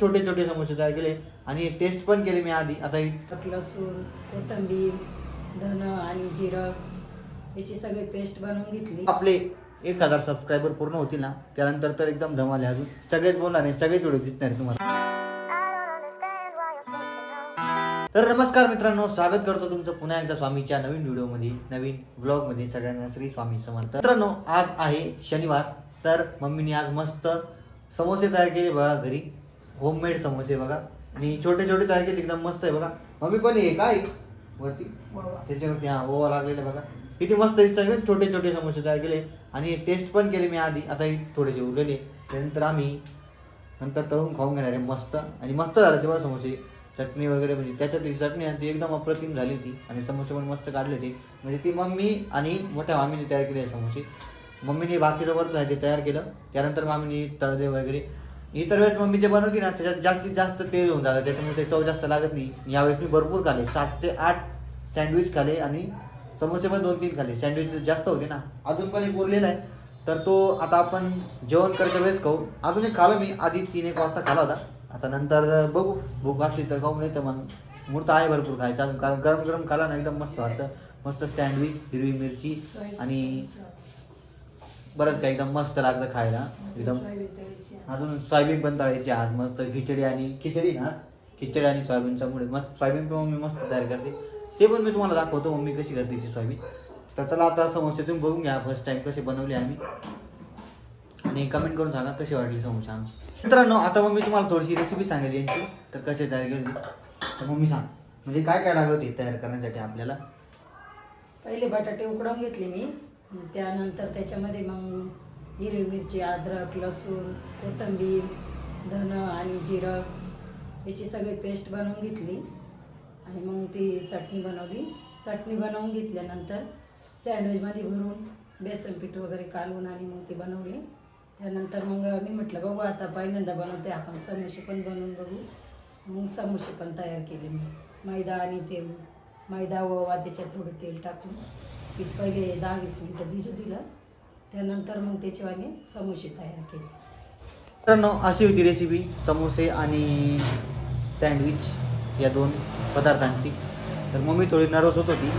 छोटे छोटे समोसे तयार केले आणि टेस्ट पण केले मी आधी. आता ही लसूण कोथिंबीर धन आणि जिरं याची सगळी पेस्ट बनवून घेतली. आपले एक हजार सबस्क्रायबर पूर्ण होतील ना त्यानंतर तर एकदम धमाल अजून. सगळेच बोलणार आहे सगळेच व्हिडिओ दिसणार आहे तुम्हाला. तर नमस्कार मित्रांनो स्वागत करतो तुमचं पुन्हा एकदा स्वामीच्या नवीन व्हिडिओमध्ये नवीन व्लॉगमध्ये सगळ्यांना श्री स्वामी समर्थ. मित्रांनो आज आहे शनिवार तर मम्मीने आज मस्त समोसे तयार केले बघा घरी. होममेड समोसे बघा. आणि छोटे छोटे तयार केले एकदम मस्त आहे बघा. मम्मी पण आहे काय वरती? त्याच्यावरती हा ओवा लागलेला बघा. किती मस्त एकदम. छोटे छोटे समोसे तयार केले. आणि टेस्ट पण केले मी आधी. आता हे थोडेसे उरलेले. त्यानंतर आम्ही नंतर तळून खाऊन घेणार आहे मस्त. आणि मस्त झालं तेव्हा समोसे. चटणी वगैरे म्हणजे त्याच्यात ती चटणी आणि ती एकदम अप्रतिम झाली होती. आणि समोसे पण मस्त काढले होते. म्हणजे ती मम्मी आणि मोठ्या मामीने तयार केले आहे समोसे. मम्मीने बाकीचं वरचं आहे ते तयार केलं. त्यानंतर मामीने तळदे वगैरे. इतर वेळेस मम्मी जे बनवते ना त्याच्यात जास्तीत जास्त तेल होऊन जातं त्याच्यामुळे ते चव जास्त लागत नाही. यावेळेस मी भरपूर खाले सात ते आठ सँडविच खाले आणि समोसे पण दोन तीन खाले सँडविच जास्त होते ना. अजून पण एक उरलेला आहे. तर तो आता आपण जेवण करायच्या वेळेस खाऊ. अजून एक खालो मी आधी तीन एक वाजता खाला होता. आता नंतर बघू. भूक असली तर खाऊ नाही तर मग मूर्त आहे भरपूर खायचा. अजून कारण गरम गरम खाला ना एकदम मस्त वाटतं. मस्त सँडविच हिरवी मिरची आणि बरंच काय एकदम मस्त लागतं खायला. एकदम अजून सोयाबीन पण तळायची आज मस्त खिचडी आणि खिचडी ना खिचडी आणि सोयाबीनचा मुळे मस्त सोयाबीन पण मम्मी मस्त तयार करते. ते पण मी तुम्हाला दाखवतो मम्मी कशी करते ती सोयाबीन. तर चला आता समोसे तुम्ही बघून घ्या फर्स्ट टाइम कसे बनवले आम्ही. आणि कमेंट करून सांगा कशी वाटली समोसा आमची. मित्रांनो आता मग मी तुम्हाला थोडीशी रेसिपी सांगेल यांची तर कसे तयार केली. तर मम्मी सांग म्हणजे काय काय लागलं ते तयार करण्यासाठी आपल्याला? पहिले बटाटे उकडवून घेतले मी त्यानंतर त्याच्यामध्ये मग हिरवी मिरची अद्रक लसूण कोथिंबीर धनं आणि जिरं याची सगळी पेस्ट बनवून घेतली. आणि मग ती चटणी बनवली. चटणी बनवून घेतल्यानंतर सँडविचमध्ये भरून बेसन पीठ वगैरे कालवून आणि मग ती बनवली. त्यानंतर मग मी म्हटलं बघू आता पहिल्यांदा बनवते. आपण समोसे पण बनवून बघू. मग समोसे पण तयार केले मी. मैदा आणि ते मैदा ओवा त्याच्यात थोडं तेल टाकून. पीठ पहिले दहा वीस मिनटं भिजू दिलं. त्यानंतर मग त्याची आम्ही समोसे तयार केले. मित्रांनो अशी होती रेसिपी समोसे आणि सँडविच या दोन पदार्थांची. तर मम्मी थोडी नर्वस होत होती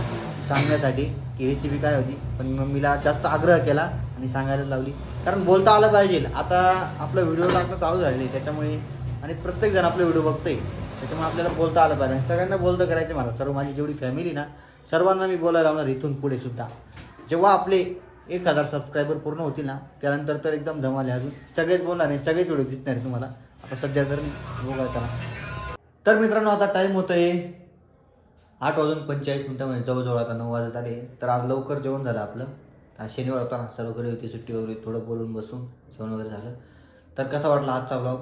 सांगण्यासाठी की रेसिपी काय होती पण मम्मीला जास्त आग्रह केला आणि सांगायला लावली. कारण बोलता आलं पाहिजे. आता आपला व्हिडिओ टाकणं चालू झालेलं आहे त्याच्यामुळे आणि प्रत्येकजण आपलं व्हिडिओ बघतोय. त्याच्यामुळे आपल्याला बोलता आलं पाहिजे. आणि सगळ्यांना बोलतं करायचं मला. सर्व माझी जेवढी फॅमिली ना सर्वांना मी बोलायला लावणार इथून पुढे सुद्धा. जेव्हा आपले एक हजार सबस्क्रायबर पूर्ण होतील ना त्यानंतर तर एकदम धमाले अजून. सगळेच बोलणार आहे सगळेच व्हिडिओ दिसणार आहे तुम्हाला. आता सध्या तर बघायचा तर मित्रांनो आता टाईम होतो आहे आठ वाजून पंचेचाळीस मिनटामध्ये जवळजवळ आता नऊ वाजत आले. तर आज लवकर जेवण झालं आपलं. आणि शनिवार होता ना सर्व घरी होती सुट्टी वगैरे थोडं बोलून बसून जेवण वगैरे झालं. तर कसा वाटला आजचा ब्लॉग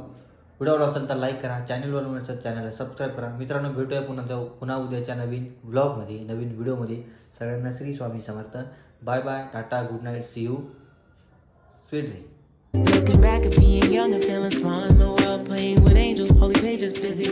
व्हिडिओ आवडला असेल तर लाईक करा चॅनलवर मिळतं चॅनलला सबस्क्राईब करा. मित्रांनो भेटूया पुन्हा पुन्हा उद्याच्या नवीन व्लॉगमध्ये नवीन व्हिडिओमध्ये सगळ्यांना Shri Swami Samarth. Bye bye, Tata, good night, see you. Sweet dream. Looking back at being young and feeling small in the world, playing with angels, holy pages, busy.